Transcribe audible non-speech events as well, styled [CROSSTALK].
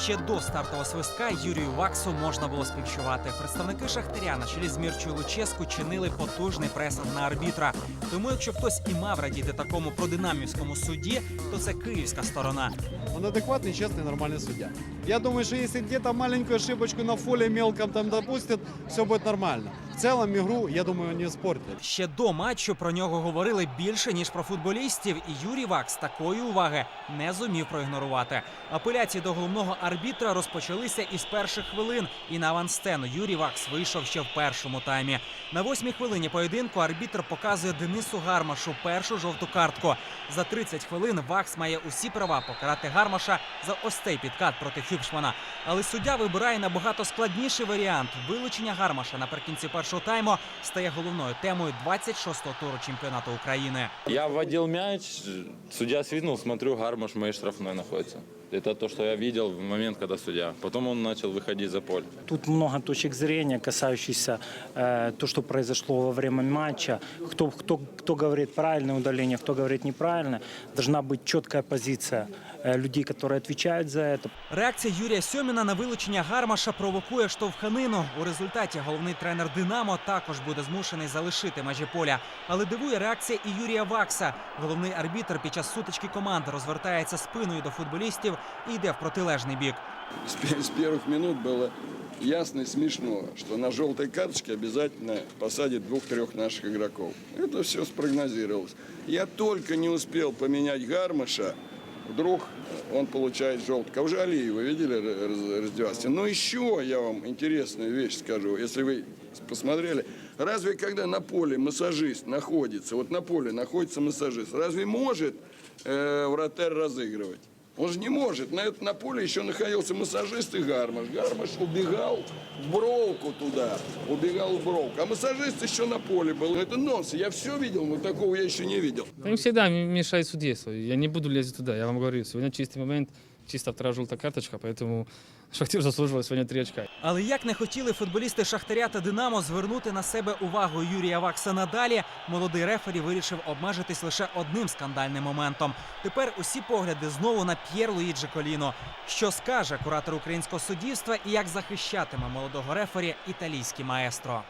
Ще до стартового свистка Юрію Ваксу можна було співчувати. Представники Шахтаря на чолі з Мірчою Луческу чинили потужний пресинг на арбітра. Тому, якщо хтось і мав радіти такому продинамівському суді, то це київська сторона. Он адекватный, честный, нормальный судья. Я думаю, что если где-то маленькую ошибочку на фоле мелком там допустит, все будет нормально. В целом игру, я думаю, не испортит. Ще до матчу про нього говорили більше ніж про футболістів, і Юрій Вакс такої уваги не зумів проігнорувати. Апеляції до головного арбітра розпочалися із перших хвилин. І на авансцену Юрій Вакс вийшов ще в першому таймі. На восьмій хвилині поєдинку арбітр показує Денису Гармашу першу жовту картку. За 30 хвилин Вакс має усі права покарати Гармаша за ось цей підкат проти Хюбшмана. Але суддя вибирає набагато складніший варіант. Вилучення Гармаша наприкінці першого тайму стає головною темою 26-го туру чемпіонату України. Я вводил мяч, судья свистнул, смотрю, гармаш в моей штрафной находится. Это то, что я видел в момент, когда судья. Потом он начал выходить за поле. Тут много точек зрения, касающихся э, то, что произошло во время матча. Кто, кто, кто говорит правильное удаление, кто говорит неправильно. Должна быть четкая позиция э, людей, которые отвечают за это. Реакція Юрія Сьоміна на вилучення Гармаша провокує штовханину. У результаті головний тренер Динамо також буде змушений залишити межі поля. Але дивує реакція і Юрія Вакса. Головний арбітр під час сутички команд розвертається спиною до футболістів і йде в протилежний бік. С, пе- с первых минут было ясно и смешно, что на желтой карточке обязательно посадят двух-трех наших игроков. Это все спрогнозировалось. Я только не успел поменять Гармаша, вдруг он получает желтку. А уже Алиева, видели, раз- раздевался? Но еще я вам интересную вещь скажу, если вы посмотрели. Разве когда на поле массажист находится, вот на поле находится массажист, разве может э, вратарь разыгрывать? Он же не может. На, это, на поле еще находился массажист и гармаш. Гармаш убегал в бровку туда. Убегал в бровку. А массажист еще на поле был. Это нонсенс. Я все видел, но такого я еще не видел. Да Им всегда м- мешает судейство. Я не буду лезть туда, я вам говорю. Сегодня чистый момент, чисто вторая желтая карточка, поэтому [LAUGHS] Шахтер заслуживал сегодня три очка. Але як не хотіли футболісти Шахтаря та Динамо звернути на себе увагу Юрія Вакса надалі, молодий рефері вирішив обмежитись лише одним скандальним моментом. Тепер усі погляди знову на П'єр Луїджі Коліно. Що скаже куратор українського суддівства і як захищатиме молодого рефері італійський маестро.